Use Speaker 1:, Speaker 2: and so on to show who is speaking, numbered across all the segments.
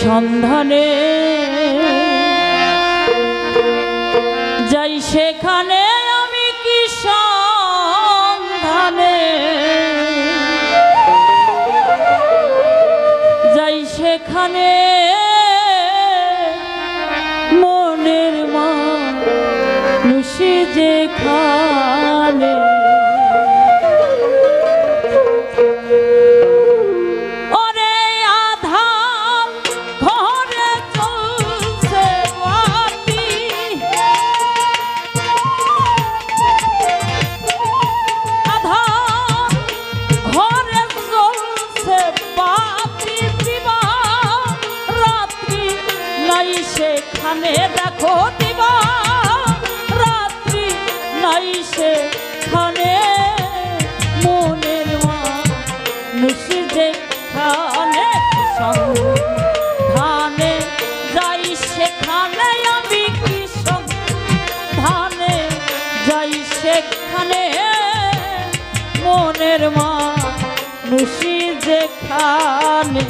Speaker 1: সন্ধানে। যাই সেখানে আমি কি সন্ধানে? যাই সেখানে মনের মানুষই যেখানে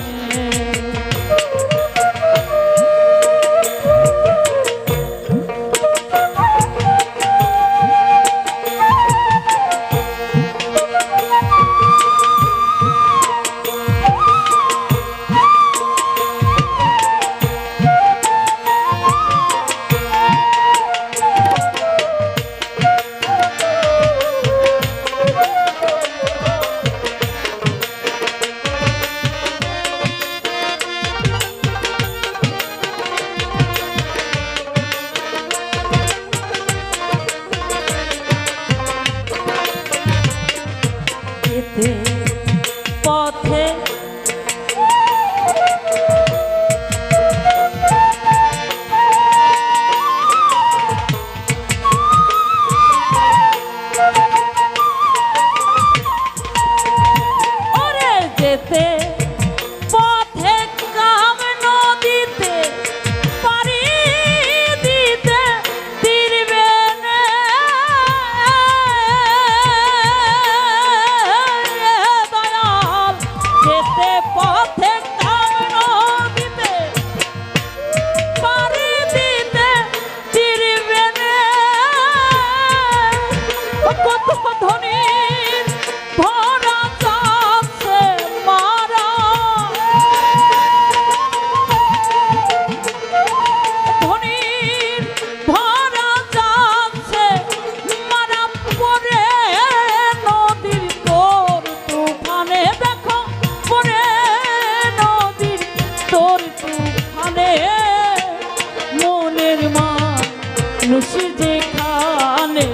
Speaker 1: যেখানে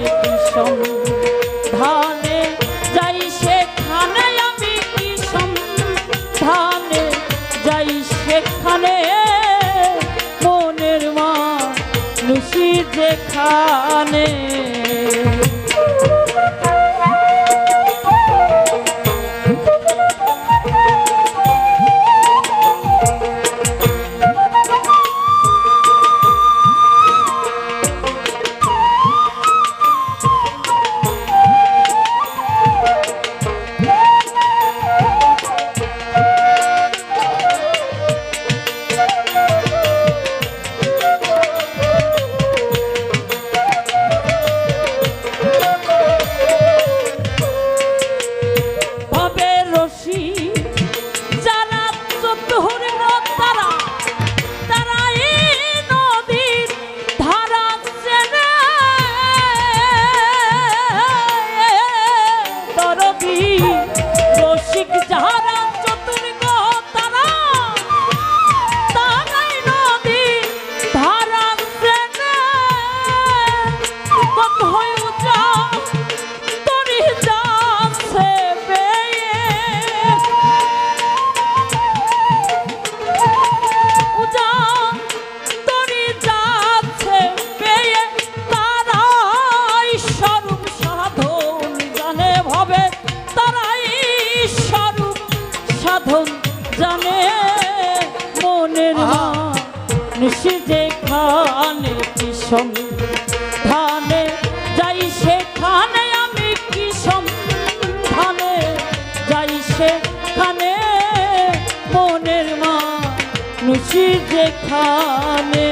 Speaker 1: ধানে যাই সেখানে আমি কি ধানে যাই সেখানে মনের মা নুষি জানে মনের মানুষ যেখানে খানে ধানে যাই সেখানে আমি বিষম ধানে যাই সেখানে মনের মানুষ যেখানে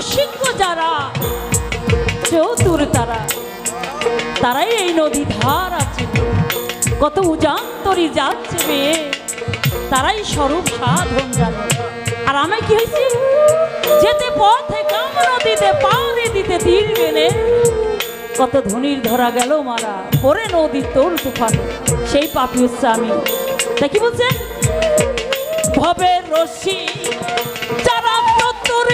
Speaker 1: ভবে যারা, চতুর তারা, তারাই এই নদী ধার আছে। কত উজান্তরি যাচ্ছে মেয়ে তারাই স্বরূপ সাধন জানে। আর আমি কি হয়েছি? যেতে পথে কাম নদীতে পাউরি দিতে তীর বেনে কত ধনির ধরা গেল মারা, পরে নদী তোর তুফানে। সেই পাপি হচ্ছে আমি। তাই কি বলছেন ভবের রশি যারা চতুর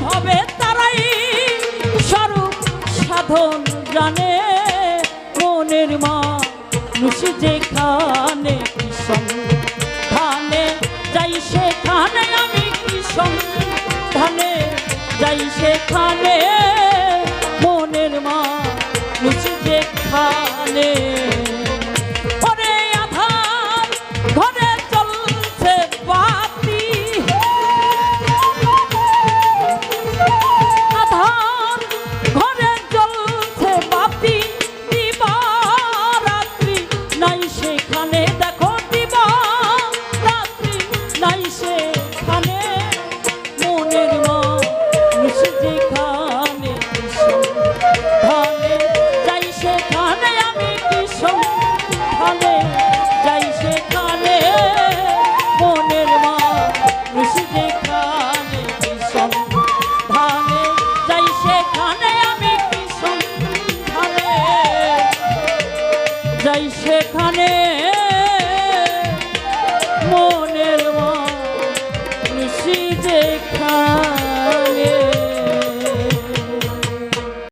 Speaker 1: ভবে তারাই স্বরূপ সাধন জানে, মনের মা নুসি যেখানে কি ধানে যাই সেখানে আমি কি ধানে যাই সেখানে মনের মা নুসি যেখানে সেখানে